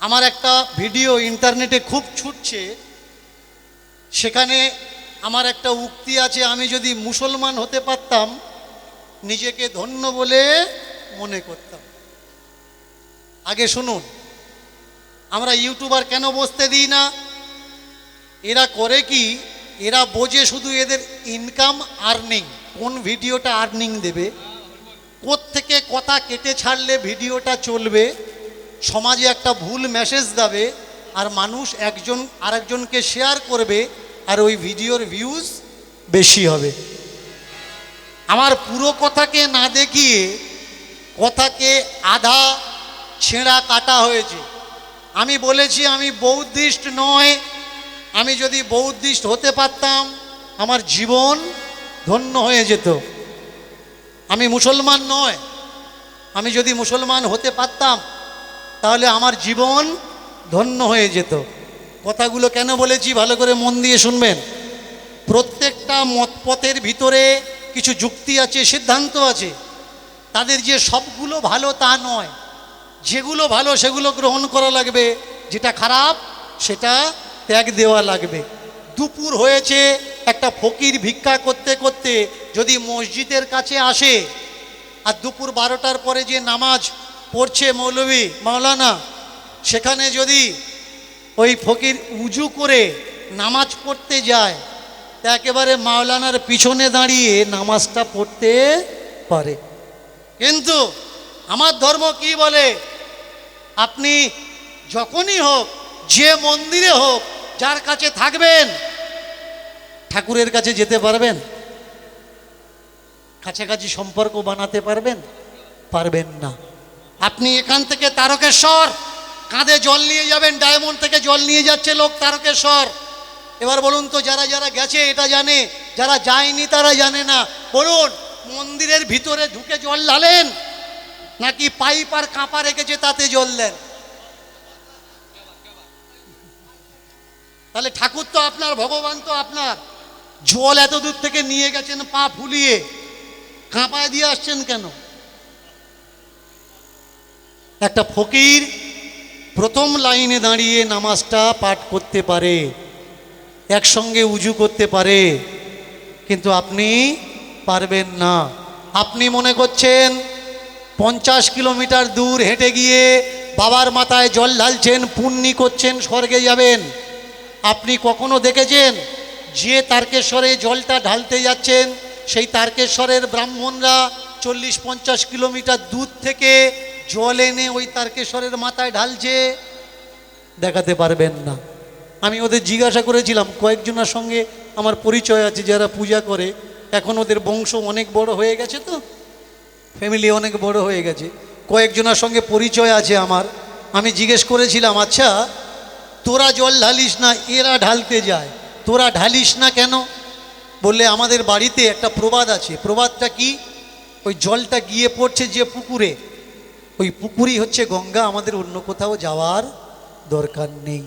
আমার একটা ভিডিও ইন্টারনেটে খুব ছুটছে। সেখানে আমার একটা উক্তি আছে, আমি যদি মুসলমান হতে পারতাম, নিজেকে ধন্য বলে মনে করতাম। আগে শুনুন, আমরা ইউটিউবার কেন বসতে দিই না? এরা করে কি? এরা বোঝে শুধু এদের ইনকাম আর্নিং কোন ভিডিওটা আর্নিং দেবে থেকে কথা কেটে ছাড়লে ভিডিওটা চলবে। সমাজে একটা ভুল মেসেজ দেবে আর মানুষ একজন আরেকজনকে শেয়ার করবে আর ওই ভিডিওর ভিউজ বেশি হবে। আমার পুরো কথাকে না দেখিয়ে কথাকে আধা ছেঁড়া কাটা হয়েছে। আমি বলেছি আমি বৌদ্ধিষ্ট নয়, আমি যদি বৌদ্ধিষ্ট হতে পারতাম আমার জীবন ধন্য হয়ে যেত। আমি মুসলমান নয়, আমি যদি মুসলমান হতে পারতাম তাহলে আমার জীবন ধন্য হয়ে যেত। কথাগুলো কেন বলেছি? ভালো করে মন দিয়ে শুনবেন। প্রত্যেকটা মতপথের ভিতরে কিছু যুক্তি আছে, সিদ্ধান্ত আছে। তাদের যে সবগুলো ভালো তা নয়। যেগুলো ভালো, সেগুলো গ্রহণ করা লাগবে। যেটা খারাপ, সেটা ত্যাগ দেওয়া লাগবে। দুপুর হয়েছে, একটা ফকির ভিক্ষা করতে করতে যদি মসজিদের কাছে আসে, আর দুপুর বারোটার পরে যে নামাজ পড়ছে মৌলভী মাওলানা, সেখানে যদি ওই ফকির উজু করে নামাজ পড়তে যায়, তা একেবারে মাওলানার পিছনে দাঁড়িয়ে নামাজটা পড়তে পারে। কিন্তু আমার ধর্ম কি বলে? আপনি যখনই হোক, যে মন্দিরে হোক, যার কাছে থাকবেন, ঠাকুরের কাছে যেতে পারবেন? কাছাকাছি সম্পর্ক বানাতে পারবেন? পারবেন না। আপনি এখান থেকে তারকেশ্বর, কাঁধে জল নিয়ে যাবেন, ডায়মন্ড থেকে জল নিয়ে যাচ্ছে লোক তারকেশ্বর। এবার বলুন তো, যারা যারা গেছে, এটা জানে, যারা যায়নি তারা জানে না। বলুন, মন্দিরের ভিতরে ঢুকে জল ঢালেন, নাকি পাইপ আর কাঁপা রেখেছে তাতে জল দেন? তাহলে ঠাকুর তো আপনার, ভগবান তো আপনার। জল এত দূর থেকে নিয়ে গেছেন, পা ফুলিয়ে। কাঁপায় দিয়ে আসছেন কেন? একটা ফকির প্রথম লাইনে দাঁড়িয়ে নামাজটা পাঠ করতে পারে, একসঙ্গে উজু করতে পারে, কিন্তু আপনি পারবেন না। আপনি মনে করছেন, পঞ্চাশ কিলোমিটার দূর হেঁটে গিয়ে বাবার মাথায় জল ঢালছেন, পুণ্যি করছেন, স্বর্গে যাবেন। আপনি কখনো দেখেছেন, যে তারকেশ্বরে জলটা ঢালতে যাচ্ছেন, সেই তারকেশ্বরের ব্রাহ্মণরা চল্লিশ পঞ্চাশ কিলোমিটার দূর থেকে জল এনে ওই তারকেশ্বরের মাথায় ঢালছে, দেখাতে পারবেন না। আমি ওদের জিজ্ঞাসা করেছিলাম, কয়েকজনের সঙ্গে আমার পরিচয় আছে, যারা পূজা করে। এখন ওদের বংশ অনেক বড় হয়ে গেছে তো? ফ্যামিলি অনেক বড় হয়ে গেছে। কয়েকজনের সঙ্গে পরিচয় আছে আমার। আমি জিজ্ঞেস করেছিলাম আচ্ছা তোরা জল ঢালিস না, এরা ঢালতে যায়। তোরা ঢালিস না কেন? বললে, আমাদের বাড়িতে একটা প্রবাদ আছে। প্রবাদটা কি? ওই জলটা গিয়ে পড়ছে যে পুকুরে। ওই পুকুরই হচ্ছে গঙ্গা, আমাদের অন্য কোথাও যাওয়ার দরকার নেই।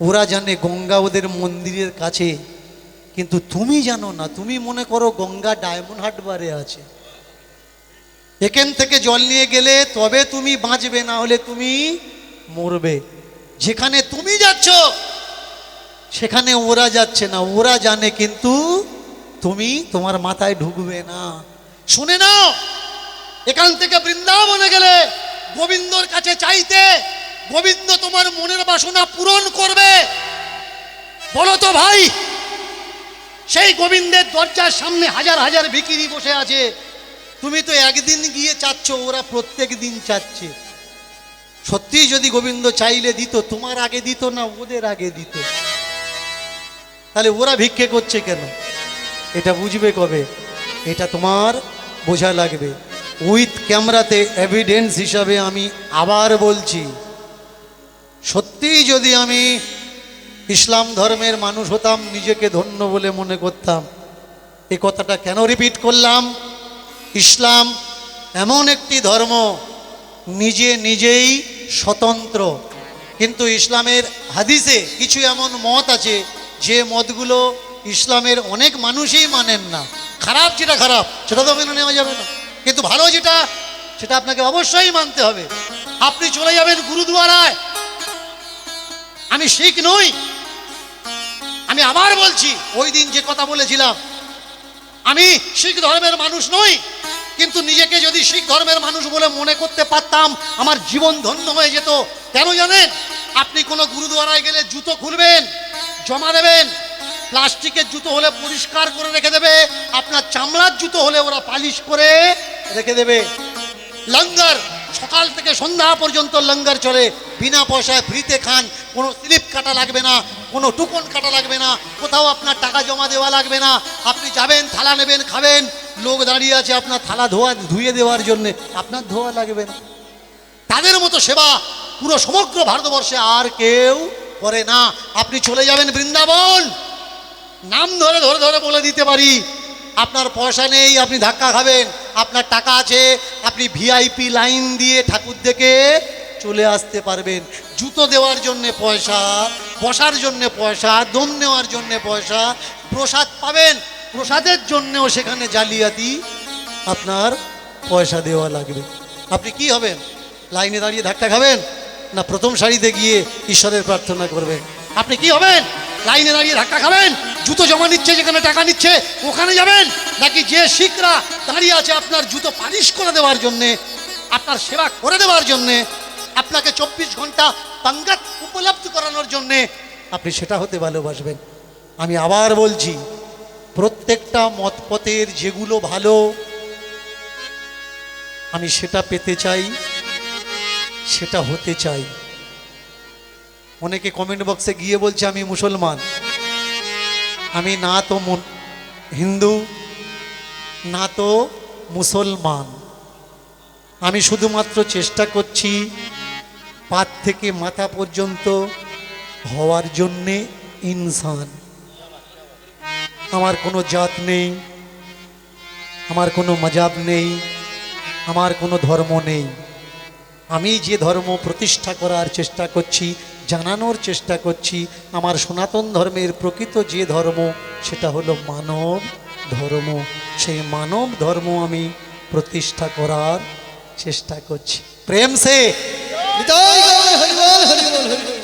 ওরা জানে গঙ্গা ওদের মন্দিরের কাছে, কিন্তু তুমি জানো না, তুমি মনে করো গঙ্গা ডায়মন্ড হাটবারে আছে। এখান থেকে জল নিয়ে গেলে তবে তুমি বাঁচবে, না হলে তুমি মরবে। যেখানে তুমি যাচ্ছ, সেখানে ওরা যাচ্ছে না, ওরা জানে কিন্তু তুমি তোমার মাথায় ঢুকবে না। শুনে নাও! এখান থেকে বৃন্দাবনে গেলে গোবিন্দর কাছে চাইতে গোবিন্দ তোমার মনের বাসনা পূরণ করবে। বলো তো ভাই, সেই গোবিন্দের দরজার সামনে হাজার হাজার ভিকিরি বসে আছে। তুমি তো একদিন গিয়ে চাচ্ছ, ওরা প্রত্যেক দিন চাচ্ছে। সত্যি যদি গোবিন্দ চাইলে দিত, তোমার আগে দিত না ওদের আগে দিত। তাহলে ওরা ভিক্ষে করছে কেন? এটা বুঝবে কবে? এটা তোমার বোঝা লাগবে। উইথ ক্যামেরাতে এভিডেন্স হিসাবে আমি আবার বলছি, সত্যিই যদি আমি ইসলাম ধর্মের মানুষ হতাম, নিজেকে ধন্য বলে মনে করতাম এই কথাটা কেন রিপিট করলাম? ইসলাম এমন একটি ধর্ম, নিজে নিজেই স্বতন্ত্র। কিন্তু ইসলামের হাদিসে কিছু এমন মত আছে, যে মতগুলো ইসলামের অনেক মানুষই মানেন না। খারাপ যেটা খারাপ, সেটা তো মেনে নেওয়া যাবে না। কিন্তু ভালো যেটা, সেটা আপনাকে অবশ্যই মানতে হবে। আপনি চলে যাবেন গুরুদুয়ারায়। আমি শিখ নই। আমি আবার বলছি, ওই দিন যে কথা বলেছিলাম, আমি শিখ ধর্মের মানুষ নই, কিন্তু নিজেকে যদি শিখ ধর্মের মানুষ বলে মনে করতে পারতাম, আমার জীবন ধন্য হয়ে যেত। কেন জানেন? আপনি কোনো গুরুদুয়ারায় গেলে জুতো খুলবেন, জমা দেবেন প্লাস্টিকের জুতো হলে পরিষ্কার করে রেখে দেবে, আপনার চামড়ার জুতো হলে ওরা পালিশ করে রেখে দেবে। লঙ্গর, সকাল থেকে সন্ধ্যা পর্যন্ত লঙ্গর চলে, বিনা পয়সায় ফ্রিতে খান, কোনো স্লিপ কাটা লাগবে না, কোনো টুকন কাটা লাগবে না, কোথাও আপনার টাকা জমা দেওয়া লাগবে না, আপনি যাবেন, থালা নেবেন, খাবেন, লোক দাঁড়িয়ে আছে আপনার থালা ধোয়া, ধুয়ে দেওয়ার জন্যে, আপনার ধোয়া লাগবে না। তাদের মতো সেবা পুরো সমগ্র ভারতবর্ষে আর কেউ করে না। আপনি চলে যাবেন বৃন্দাবন। নাম ধরে ধরে ধরে বলে দিতে পারি। আপনার পয়সা নেই, আপনি ধাক্কা খাবেন, আপনার টাকা আছে, আপনি ভিআইপি লাইন দিয়ে ঠাকুর দেখে চলে আসতে পারবেন। জুতো দেওয়ার জন্যে পয়সা, বসার জন্যে পয়সা, দম নেওয়ার জন্যে পয়সা, প্রসাদ পাবেন। প্রসাদের জন্যেও সেখানে জালিয়াতি আপনার পয়সা দেওয়া লাগবে। আপনি কি হবেন? লাইনে দাঁড়িয়ে ধাক্কা খাবেন? না প্রথম সারিতে গিয়ে ঈশ্বরের প্রার্থনা করবেন? আপনি কি হবেন? লাইনে দাঁড়িয়ে ধাক্কা খাবেন? জুতো জমা নিচ্ছে, যেখানে টাকা নিচ্ছে, ওখানে যাবেন? নাকি যে শিখরা দাঁড়িয়ে আছে আপনার জুতো পালিশ করে দেওয়ার জন্যে, আপনার সেবা করে দেওয়ার জন্যে, আপনাকে চব্বিশ ঘণ্টা পাঙ্গাত উপলব্ধ করানোর জন্যে, আপনি সেটা হতে ভালোবাসবেন। আমি আবার বলছি, প্রত্যেকটা মতপথের যেগুলো ভালো, আমি সেটা পেতে চাই, সেটা হতে চাই। অনেকে কমেন্ট বক্সে গিয়ে বলছে, আমি মুসলমান। আমি না তো হিন্দু, না তো মুসলমান। আমি শুধুমাত্র চেষ্টা করছি পাত থেকে মাথা পর্যন্ত হওয়ার জন্যে ইনসান। আমার কোনো জাত নেই, আমার কোনো মজাব নেই, আমার কোনো ধর্ম নেই। আমি যে ধর্ম প্রতিষ্ঠা করার চেষ্টা করছি জানানোর চেষ্টা করছি, আমার সনাতন ধর্মের প্রকৃত যে ধর্ম, সেটা হলো মানব ধর্ম। সেই মানব ধর্ম আমি প্রতিষ্ঠা করার চেষ্টা করছি। প্রেম সে!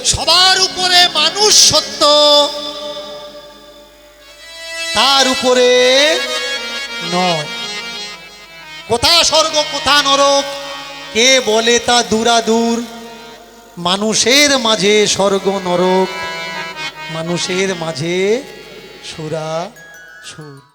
সবার উপরে মানুষ সত্য। তার উপরে নয়। কোথা স্বর্গ, কোথা নরক, কে বলে তা দূরাদূর? মানুষের মাঝে স্বর্গ নরক মানুষের মাঝে সুরা সুর।